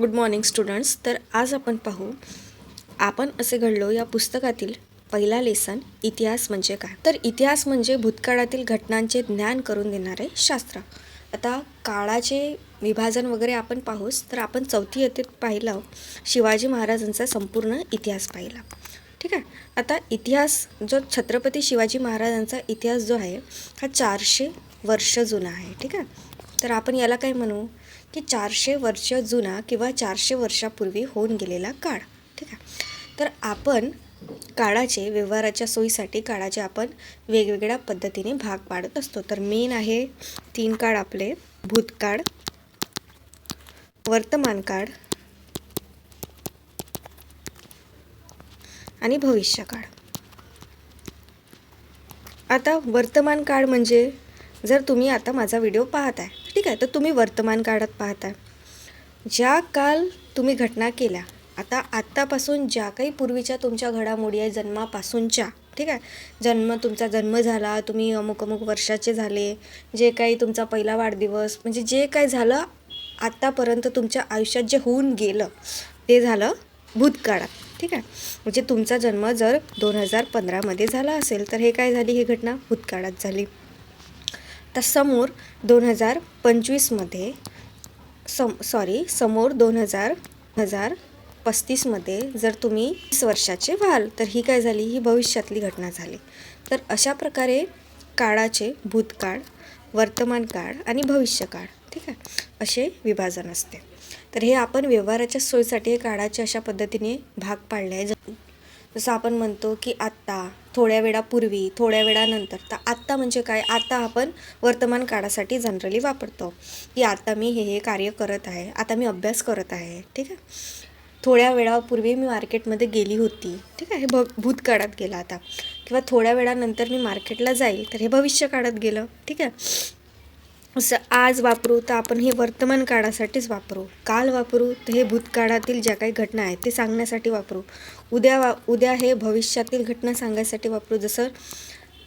Good morning students तर आज आपण पाहू आपण असे घडलो या पुस्तकातील पहिला लेसन इतिहास म्हणजे काय? तर इतिहास म्हणजे भूतकाळातील घटनांचे ज्ञान करून देणारे शास्त्र. आता काळाचे विभाजन वगैरे आपण पाहूच तर आपण चौथी येथेत पाहिलं शिवाजी महाराजांचा संपूर्ण इतिहास पाहिला. ठीक आहे? आता इतिहास जो छत्रपती शिवाजी महाराजांचा इतिहास जो आहे हा चारशे वर्ष जुना आहे. ठीक आहे? तर आपण याला काय म्हणू? की चारशे वर्ष जुना किंवा चारशे वर्षापूर्वी होऊन गेलेला काळ. ठीक आहे? तर आपण काळाचे व्यवहाराच्या सोयीसाठी काळाचे आपण वेगवेगळ्या पद्धतीने भाग पाडत असतो. तर मेन आहे तीन काळ आपले. भूतकाळ वर्तमान काळ आणि भविष्यकाळ. आता वर्तमान काळ म्हणजे जर तुम्ही आता माझा व्हिडिओ पाहत आहे ठीक आहे तर तुम्ही वर्तमान काळात पाहताय. ज्या काल तुम्ही घटना केल्या आता आत्तापासून ज्या काही पूर्वीच्या तुमच्या घडामोडी आहे जन्मापासूनच्या ठीक आहे जन्म तुमचा जन्म झाला तुम्ही अमुक अमुक वर्षाचे झाले जे काही तुमचा पहिला वाढदिवस म्हणजे जे काही झालं आत्तापर्यंत तुमच्या आयुष्यात जे होऊन गेलं ते झालं भूतकाळात ठीक आहे. म्हणजे तुमचा जन्म जर दोन हजार पंधरामध्ये झाला असेल तर हे काय झाली ही घटना? भूतकाळात झाली. तर समोर दोन हजार पंचवीसमध्ये सम सॉरी समोर दोन हजार हजार पस्तीसमध्ये जर तुम्ही वीस वर्षाचे व्हाल तर ही काय झाली? ही भविष्यातली घटना झाली. तर अशा प्रकारे काळाचे भूतकाळ वर्तमान काळ आणि भविष्यकाळ ठीक आहे? असे विभाजन असते. तर हे आपण व्यवहाराच्या सोयीसाठी हे काळाचे अशा पद्धतीने भाग पाडले आहे ज- जसं आपण म्हणतो की आत्ता थोड्या वेळापूर्वी थोड्या वेळानंतर. तर आत्ता म्हणजे काय? आत्ता आपण वर्तमान काळासाठी जनरली वापरतो. की आता मी हे हे कार्य करत आहे आता मी अभ्यास करत आहे ठीक आहे? थोड्या वेळापूर्वी मी मार्केटमध्ये गेली होती ठीक आहे? हे भ भूतकाळात गेलं आता. किंवा थोड्या वेळानंतर मी मार्केटला जाईल तर हे भविष्य काळात गेलं ठीक आहे? असं आज वापरू तर आपण हे वर्तमान काळासाठीच वापरू. काल वापरू तर हे भूतकाळातील ज्या काही घटना आहेत ते सांगण्यासाठी वापरू. उद्या वा उद्या हे भविष्यातील घटना सांगायसाठी वापरू. जसं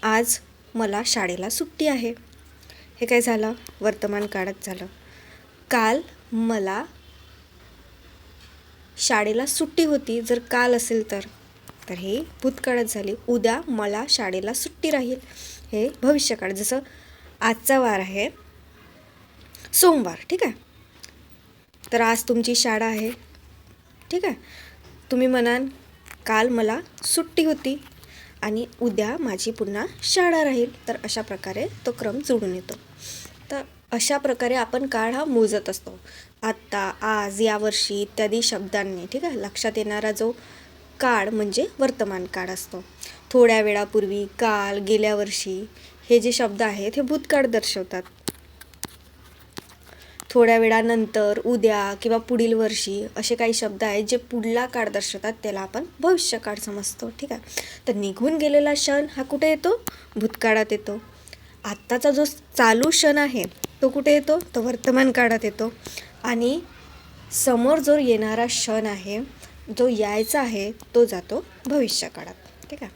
आज मला शाळेला सुट्टी आहे. हे काय झालं? वर्तमान काळात झालं. काल मला शाळेला सुट्टी होती. जर काल असेल तर तर हे भूतकाळात झाली. उद्या मला शाळेला सुट्टी राहील. हे भविष्यकाळ. जसं आजचा वार आहे सोमवार ठीक आहे? तर आज तुमची शाळा आहे ठीक आहे? तुम्ही म्हणाल काल मला सुट्टी होती आणि उद्या माझी पुन्हा शाळा राहील. तर अशा प्रकारे तो क्रम जुळून येतो. तर अशा प्रकारे आपण काळ हा मोजत असतो. आत्ता आज यावर्षी इत्यादी शब्दांनी ठीक आहे? लक्षात येणारा जो काळ म्हणजे वर्तमान काळ असतो. थोड्या वेळापूर्वी काल गेल्या वर्षी हे जे शब्द आहेत हे भूतकाळ दर्शवतात. थोड्या वेळानंतर उद्या किंवा पुढील वर्षी असे काही शब्द आहेत जे पुढला काळ दर्शवतात त्याला आपण भविष्यकाळ समजतो. ठीक आहे? तर निघून गेलेला क्षण हा कुठे येतो? भूतकाळात येतो. आत्ताचा जो चालू क्षण आहे तो कुठे येतो? तो वर्तमान काळात येतो. आणि समोर जो येणारा क्षण आहे जो यायचा आहे तो जातो भविष्यकाळात ठीक आहे?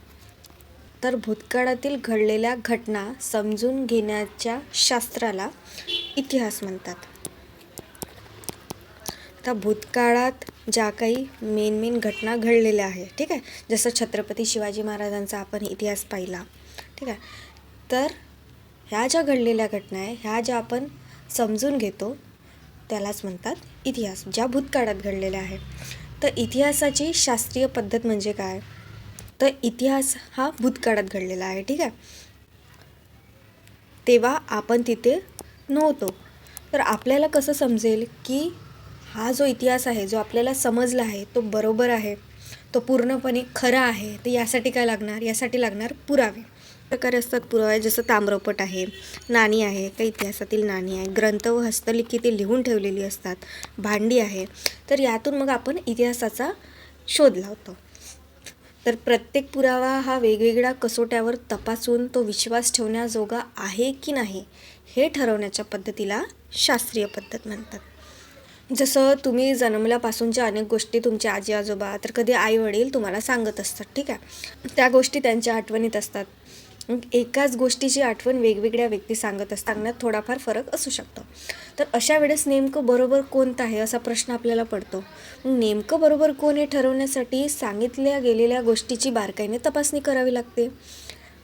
तर भूतकाळातील घडलेल्या घटना समजून घेण्याच्या शास्त्राला इतिहास म्हणतात. आता भूतकाळात ज्या काही मेन मेन घटना घडलेल्या आहेत ठीक आहे? जसं छत्रपती शिवाजी महाराजांचा आपण इतिहास पाहिला ठीक आहे? तर ह्या ज्या घडलेल्या घटना आहे ह्या ज्या आपण समजून घेतो त्यालाच म्हणतात इतिहास ज्या भूतकाळात घडलेल्या आहे तर इतिहासाची शास्त्रीय पद्धत म्हणजे काय? तर इतिहास हा भूतकाळात घडलेला आहे ठीक आहे? तेव्हा आपण तिथे नव्हतो. तर आपल्याला कसं समजेल की हा जो इतिहास आहे जो आपल्याला समजला आहे तो बरोबर आहे तो पूर्णपणे खरा आहे तर यासाठी काय लागणार? यासाठी लागणार पुरावे. प्रकारे असतात पुरावे. जसं ताम्रपट आहे नाणी आहे काही इतिहासातील नाणी आहे ग्रंथ व हस्तलिखिते लिहून ठेवलेली असतात भांडी आहे. तर यातून मग आपण इतिहासाचा शोध लावतो. तर प्रत्येक पुरावा हा वेगवेगळ्या कसोट्यावर तपासून तो विश्वास ठेवण्याजोगा आहे की नाही हे ठरवण्याच्या पद्धतीला शास्त्रीय पद्धत म्हणतात. जसं तुम्ही जन्मल्यापासूनच्या अनेक गोष्टी तुमचे आजी आजोबा तर कधी आई वडील तुम्हाला सांगत असतात ठीक आहे? त्या गोष्टी त्यांच्या आठवणीत असतात. एकाच गोष्टीची आठवण वेगवेगळ्या व्यक्ती सांगत असतात. सांगण्यात थोडाफार फरक असू शकतो. तर अशा वेळेस नेमकं बरोबर कोणतं आहे असा प्रश्न आपल्याला पडतो. नेमकं बरोबर कोण हे ठरवण्यासाठी सांगितल्या गेलेल्या गोष्टीची बारकाईने तपासणी करावी लागते.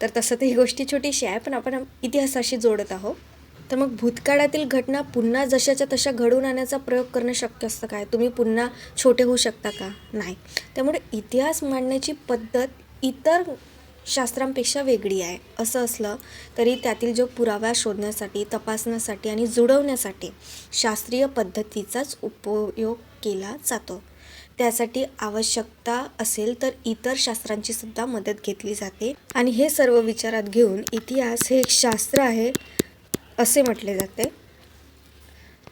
तर तसं तर ही गोष्टी छोटीशी आहे पण आपण इतिहासाशी जोडत आहोत. तर मग भूतकाळातील घटना पुन्हा जशाच्या तशा घडवून आणण्याचा प्रयोग करणं शक्य असतं काय? तुम्ही पुन्हा छोटे होऊ शकता का? नाही. त्यामुळे इतिहास मांडण्याची पद्धत इतर शास्त्रांपेक्षा वेगळी आहे. असं असलं तरी त्यातील जो पुरावा शोधण्यासाठी तपासण्यासाठी आणि जुळवण्यासाठी शास्त्रीय पद्धतीचाच उपयोग केला जातो. त्यासाठी आवश्यकता असेल तर इतर शास्त्रांची सुद्धा मदत घेतली जाते. आणि हे सर्व विचारात घेऊन इतिहास हे एक शास्त्र आहे. असे म्हटले जाते.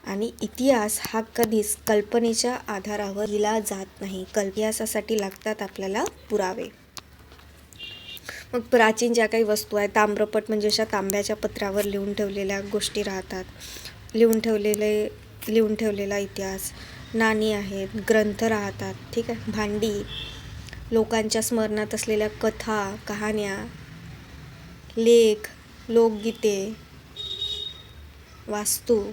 आणि इतिहास हा कधीच कल्पनेच्या आधारावर लिहिला जात नाही. कल इतिहासासाठी लागतात आपल्याला पुरावे. मग प्राचीन ज्या काही वस्तू आहेत ताम्रपट म्हणजे अशा तांब्याच्या पत्रावर लिहून ठेवलेल्या गोष्टी राहतात. लिहून ठेवलेले लिहून ठेवलेला इतिहास. नाणी आहेत ग्रंथ राहतात ठीक आहे? भांडी लोकांच्या स्मरणात असलेल्या कथा कहाण्या लेख लोकगीते वास्तू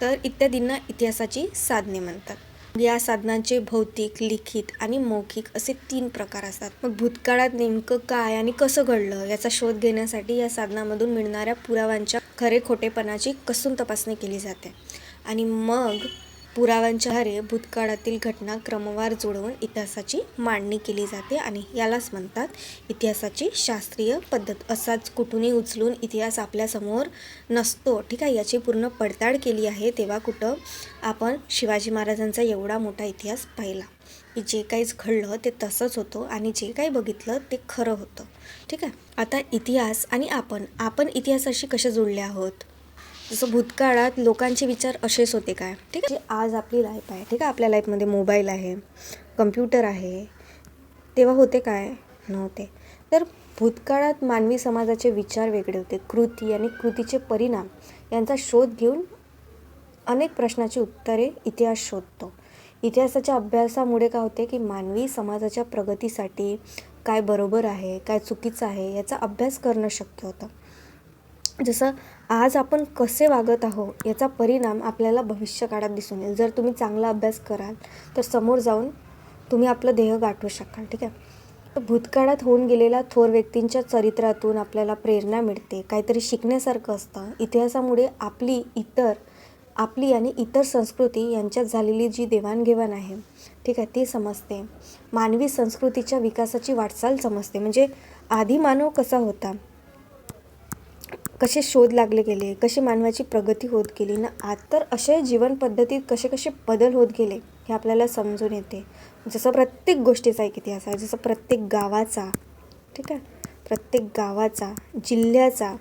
तर इत्यादींना इतिहासाची साधने म्हणतात. या साधनांचे भौतिक लिखित आणि मौखिक असे तीन प्रकार असतात. मग भूतकाळात नेमकं काय आणि कसं घडलं याचा शोध घेण्यासाठी या साधनामधून मिळणाऱ्या पुराव्यांच्या खरे खोटेपणाची कसून तपासणी केली जाते. आणि मग पुराव्यांच्या आधारे भूतकाळातील घटना क्रमवार जुळवून इतिहासाची मांडणी केली जाते आणि यालाच म्हणतात इतिहासाची शास्त्रीय पद्धत. असाच कुठूनही उचलून इतिहास आपल्यासमोर नसतो ठीक आहे? याची पूर्ण पडताळ केली आहे तेव्हा कुठं आपण शिवाजी महाराजांचा एवढा मोठा इतिहास पाहिला. की जे काहीच घडलं ते तसंच होतं आणि जे काही बघितलं ते खरं होतं ठीक आहे? आता इतिहास आणि आपण आपण इतिहासाशी कसे जुळले आहोत? जसं भूतकाळात लोकांचे विचार असेच होते काय? ठीक आहे? आज आपली लाईफ आहे ठीक आहे? आपल्या लाईफमध्ये मोबाईल आहे कम्प्युटर आहे तेव्हा होते काय? नव्हते. तर भूतकाळात मानवी समाजाचे विचार वेगळे होते. कृती आणि कृतीचे परिणाम यांचा शोध घेऊन अनेक प्रश्नाची उत्तरे इतिहास शोधतो. इतिहासाच्या अभ्यासामुळे काय होते की मानवी समाजाच्या प्रगतीसाठी काय बरोबर आहे काय चुकीचं आहे याचा अभ्यास करणं शक्य होतं. जसं आज आपण कसे वागत आहो याचा परिणाम आपल्याला भविष्य काळात दिसून येईल. जर तुम्ही चांगला अभ्यास कराल तर समोर जाऊन तुम्ही आपलं देह गाठवू शकाल ठीक आहे? भूतकाळात होऊन गेलेल्या थोर व्यक्तींच्या चरित्रातून आपल्याला प्रेरणा मिळते. काहीतरी शिकण्यासारखं असतं. इतिहासामुळे आपली इतर आपली आणि इतर संस्कृती यांच्यात झालेली जी देवाणघेवाण आहे ठीक आहे ती समजते. मानवी संस्कृतीच्या विकासाची वाटचाल समजते. म्हणजे आधी मानव कसा होता? कसे शोध लागले गेले कशी मानवाची प्रगती होत गेली ना आज तर असे जीवनपद्धतीत कसे कसे बदल होत गेले हे आपल्याला समजून येते. जसं प्रत्येक गोष्टीचा एक इतिहास आहे जसं प्रत्येक गावाचा ठीक आहे प्रत्येक गावाचा जिल्ह्याचा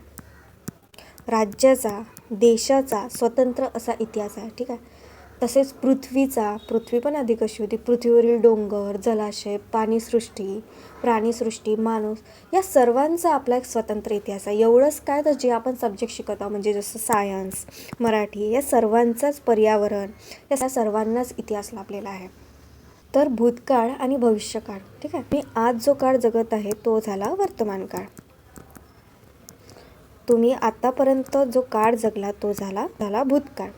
राज्याचा देशाचा स्वतंत्र असा इतिहास आहे ठीक आहे. तसेच पृथ्वीचा पृथ्वी पण आधी कशी होती. पृथ्वीवरील डोंगर जलाशय पाणीसृष्टी प्राणीसृष्टी माणूस या सर्वांचा आपला एक स्वतंत्र इतिहास आहे. एवढंच काय तर जे आपण सब्जेक्ट शिकत आहोत म्हणजे जसं सायन्स मराठी या सर्वांचाच पर्यावरण या सर्वांनाच इतिहास लाभलेला आहे. तर भूतकाळ आणि भविष्यकाळ ठीक आहे? मी आज जो काळ जगत आहे तो झाला वर्तमान काळ. तुम्ही आतापर्यंत जो काळ जगला तो झाला झाला भूतकाळ.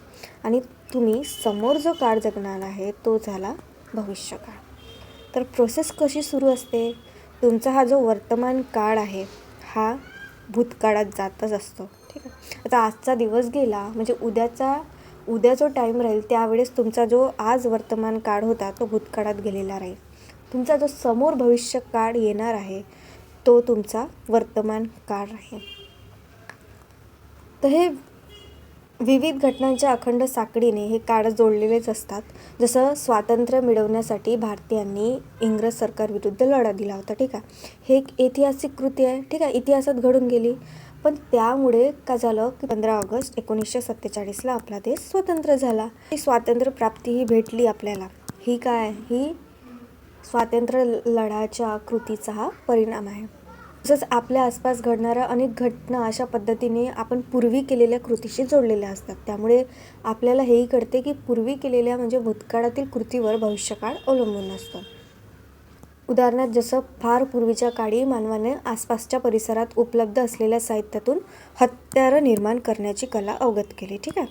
आणि तुम्ही समोर जो काळ जगणार आहे तो झाला भविष्यकाळ. तर प्रोसेस कशी सुरू असते? तुमचा हा जो वर्तमान काळ आहे हा भूतकाळात जातच असतो. ठीक आहे? आता आजचा दिवस गेला म्हणजे उद्याचा उद्या जो टाईम राहील त्यावेळेस तुमचा जो आज वर्तमान काळ होता तो भूतकाळात गेलेला राहील. तुमचा जो समोर भविष्य काळ येणार आहे तो तुमचा वर्तमान काळ राहील. तर हे विविध घटनांच्या अखंड साखळीने हे काळ जोडलेलेच असतात. जसं स्वातंत्र्य मिळवण्यासाठी भारतीयांनी इंग्रज सरकारविरुद्ध लढा दिला होता ठीक आहे? हे एक ऐतिहासिक कृती आहे ठीक आहे? इतिहासात घडून गेली. पण त्यामुळे काय झालं की पंधरा ऑगस्ट एकोणीसशे सत्तेचाळीसला आपला देश स्वतंत्र झाला. ही स्वातंत्र्य प्राप्ती ही भेटली आपल्याला. ही काय? ही स्वातंत्र्य लढाच्या कृतीचा हा परिणाम आहे. तसंच आपल्या आसपास घडणाऱ्या अनेक घटना अशा पद्धतीने आपण पूर्वी केलेल्या कृतीशी जोडलेल्या असतात. त्यामुळे आपल्याला हेही कळते की पूर्वी केलेल्या म्हणजे भूतकाळातील कृतीवर भविष्यकाळ अवलंबून असतो उदाहरणार्थ जसं फार पूर्वीच्या काळी मानवाने आसपासच्या परिसरात उपलब्ध असलेल्या साहित्यातून हत्यारं निर्माण करण्याची कला अवगत केली ठीक आहे?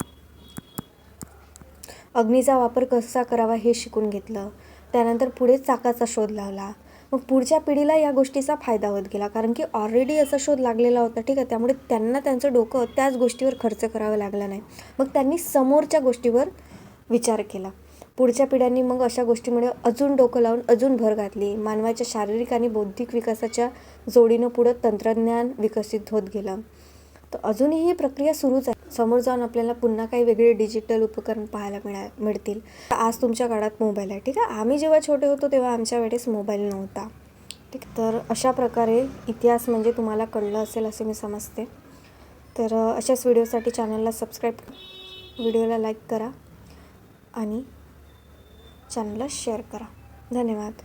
अग्नीचा वापर कसा करावा हे शिकून घेतलं. त्यानंतर पुढे चाकाचा शोध लावला. मग पुढच्या पिढीला या गोष्टीचा फायदा होत गेला. कारण की ऑलरेडी याचा शोध लागलेला होता ठीक आहे? त्यामुळे त्यांना त्यांचं डोकं त्याच गोष्टीवर खर्च करावं लागलं नाही. मग त्यांनी समोरच्या गोष्टीवर विचार केला. पुढच्या पिढ्यांनी मग अशा गोष्टीमुळे अजून डोकं लावून अजून भर घातली. मानवाच्या शारीरिक आणि बौद्धिक विकासाच्या जोडीनं पुढं तंत्रज्ञान विकसित होत गेलं. तर अजूनही ही प्रक्रिया सुरूच आहे. समोर जाऊन आपल्याला पुन्हा काही वेगळे डिजिटल उपकरण पाहायला मिळा मिळतील. आज तुमच्या काळात मोबाईल आहे ठीक आहे? आम्ही जेव्हा छोटे होतो तेव्हा आमच्या वेळेस मोबाईल नव्हता. ठीक तर अशा प्रकारे इतिहास म्हणजे तुम्हाला कळलं असेल असे मी समजते. तर अशाच व्हिडिओसाठी चॅनलला सबस्क्राईब व्हिडिओला लाईक करा आणि चॅनलला शेअर करा. धन्यवाद.